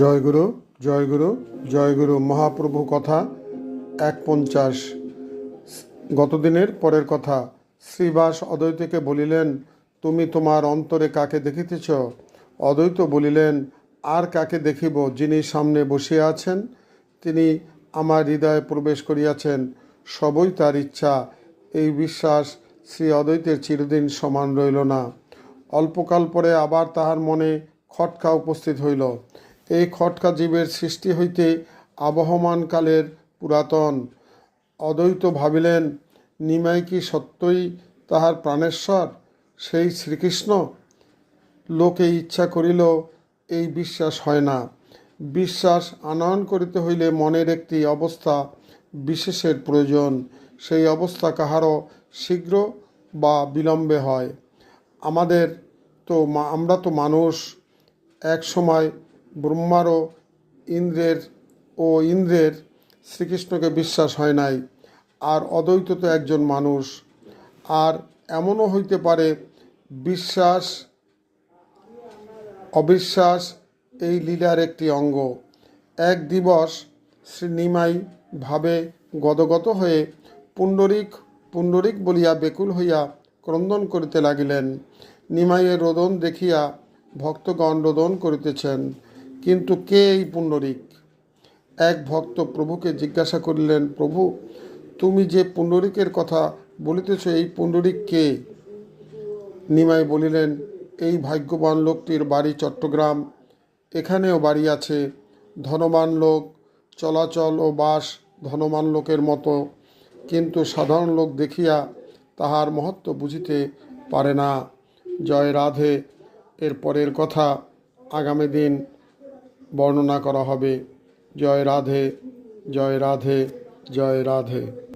জয়গুরু জয়গুরু জয়গুরু মহাপ্রভু কথা এক পঞ্চাশ। গতদিনের পরের কথা, শ্রীবাস অদ্বৈতকে বলিলেন, তুমি তোমার অন্তরে কাকে দেখিতেছ? অদ্বৈত বলিলেন, আর কাকে দেখিব যিনি সামনে বসিয়া আছেন? তিনি আমার হৃদয়ে প্রবেশ করিয়াছেন। সবই তার ইচ্ছা। এই বিশ্বাস শ্রী অদ্বৈতের চিরদিন সমান রইল না। অল্পকাল পরে আবার তাহার মনে খটকা উপস্থিত হইল। এই খটকা জীবের সৃষ্টি হইতে আবহমানকালের পুরাতন। অদ্বৈত ভাবিলেন, নিমাই কি সত্যই তাহার প্রাণেশ্বর? সেই শ্রীকৃষ্ণ? লোকে ইচ্ছা করিল, এই বিশ্বাস হয় না। বিশ্বাস আনয়ন করিতে হইলে মনের একটি অবস্থা বিশেষের প্রয়োজন। সেই অবস্থা কাহারও শীঘ্র বা বিলম্বে হয়। আমাদের তো আমরা তো মানুষ। এক সময় ব্রহ্মারও ইন্দ্রের ও ইন্দ্রের শ্রীকৃষ্ণকে বিশ্বাস হয় নাই। আর অদ্বৈত তো একজন মানুষ। আর এমনও হইতে পারে, বিশ্বাস, অবিশ্বাস এই লীলার একটি অঙ্গ। এক দিবস শ্রী নিমাই ভাবে গদগত হয়ে পুণ্ডরিক পুণ্ডরিক বলিয়া বেকুল হইয়া ক্রন্দন করিতে লাগিলেন। নিমাইয়ের রোদন দেখিয়া ভক্তগণ রোদন করিতেছেন। কিন্তু কে এই পুণ্ডরিক? এক ভক্ত প্রভুকে জিজ্ঞাসা করিলেন, প্রভু, তুমি যে পুণ্ডরিকের কথা বলিতেছ, এই পুণ্ডরিক কে? নিমাই বলিলেন, এই ভাগ্যবান লোকটির বাড়ি চট্টগ্রাম। এখানেও বাড়ি আছে। ধনবান লোক, চলাচল ও বাস ধনবান লোকের মতো। কিন্তু সাধারণ লোক দেখিয়া তাহার মহত্ব বুঝিতে পারে না। জয় রাধে। এর পরের কথা, আগামী দিন বর্ণনা করা হবে। জয় রাধে জয় রাধে জয় রাধে।